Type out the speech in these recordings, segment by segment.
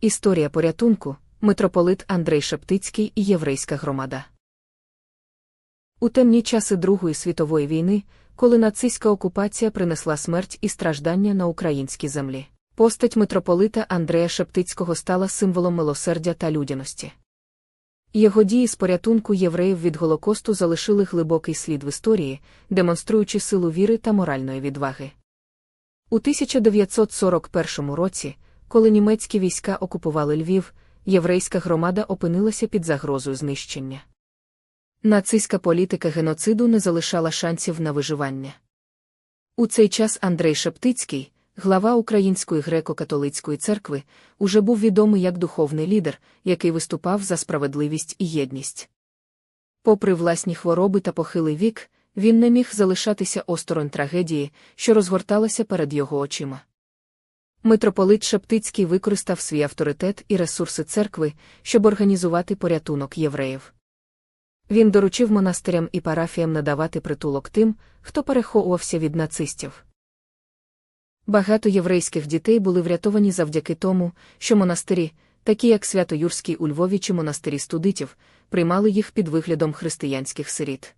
Історія порятунку, митрополит Андрей Шептицький і єврейська громада. У темні часи Другої світової війни, коли нацистська окупація принесла смерть і страждання на українській землі, постать митрополита Андрея Шептицького стала символом милосердя та людяності. Його дії з порятунку євреїв від Голокосту залишили глибокий слід в історії, демонструючи силу віри та моральної відваги. У 1941 році, коли німецькі війська окупували Львів, єврейська громада опинилася під загрозою знищення. Нацистська політика геноциду не залишала шансів на виживання. У цей час Андрей Шептицький, глава Української греко-католицької церкви, уже був відомий як духовний лідер, який виступав за справедливість і єдність. Попри власні хвороби та похилий вік, він не міг залишатися осторонь трагедії, що розгорталася перед його очима. Митрополит Шептицький використав свій авторитет і ресурси церкви, щоб організувати порятунок євреїв. Він доручив монастирям і парафіям надавати притулок тим, хто переховувався від нацистів. Багато єврейських дітей були врятовані завдяки тому, що монастирі, такі як Свято-Юрський у Львові чи монастирі студитів, приймали їх під виглядом християнських сиріт.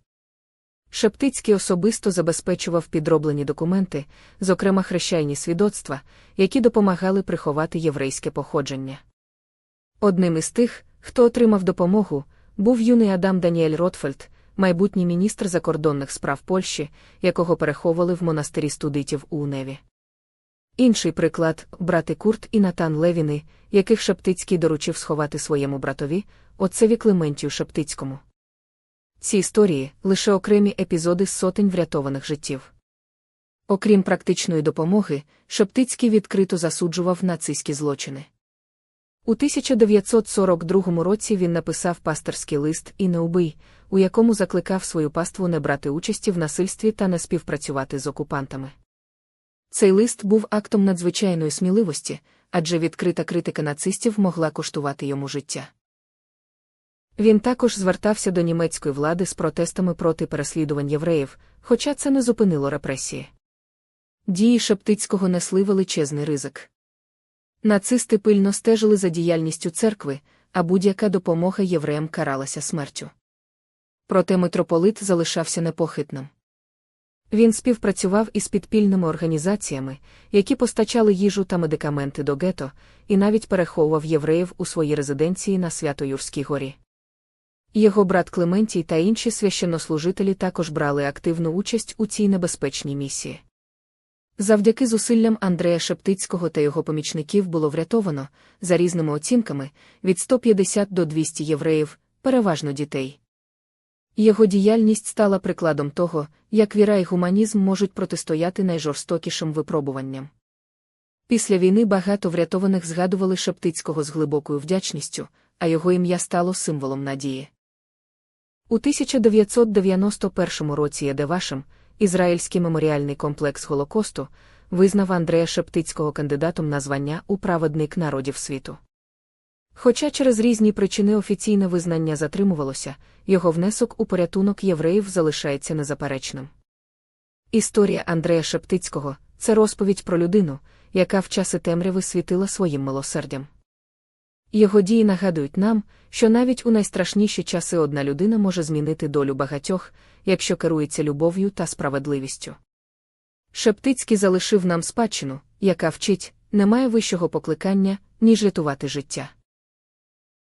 Шептицький особисто забезпечував підроблені документи, зокрема хрещайні свідоцтва, які допомагали приховати єврейське походження. Одним із тих, хто отримав допомогу, був юний Адам Даніель Ротфельд, майбутній міністр закордонних справ Польщі, якого переховували в монастирі студитів у Уневі. Інший приклад брати Курт і Натан Левіни, яких Шептицький доручив сховати своєму братові, отцеві Клементію Шептицькому. Ці історії лише окремі епізоди сотень врятованих життів. Окрім практичної допомоги, Шептицький відкрито засуджував нацистські злочини. У 1942 році він написав пасторський лист і не убий, у якому закликав свою паству не брати участі в насильстві та не співпрацювати з окупантами. Цей лист був актом надзвичайної сміливості, адже відкрита критика нацистів могла коштувати йому життя. Він також звертався до німецької влади з протестами проти переслідувань євреїв, хоча це не зупинило репресії. Дії Шептицького несли величезний ризик. Нацисти пильно стежили за діяльністю церкви, а будь-яка допомога євреям каралася смертю. Проте митрополит залишався непохитним. Він співпрацював із підпільними організаціями, які постачали їжу та медикаменти до гето, і навіть переховував євреїв у своїй резиденції на Свято-Юрській горі. Його брат Клементій та інші священнослужителі також брали активну участь у цій небезпечній місії. Завдяки зусиллям Андрея Шептицького та його помічників було врятовано, за різними оцінками, від 150 до 200 євреїв, переважно дітей. Його діяльність стала прикладом того, як віра і гуманізм можуть протистояти найжорстокішим випробуванням. Після війни багато врятованих згадували Шептицького з глибокою вдячністю, а його ім'я стало символом надії. У 1991 році Ядевашем, Ізраїльський меморіальний комплекс Голокосту, визнав Андрея Шептицького кандидатом на звання у праведник народів світу. Хоча через різні причини офіційне визнання затримувалося, його внесок у порятунок євреїв залишається незаперечним. Історія Андрея Шептицького це розповідь про людину, яка в часи темряви світила своїм милосердям. Його дії нагадують нам, що навіть у найстрашніші часи одна людина може змінити долю багатьох, якщо керується любов'ю та справедливістю. Шептицький залишив нам спадщину, яка вчить, немає вищого покликання, ніж рятувати життя.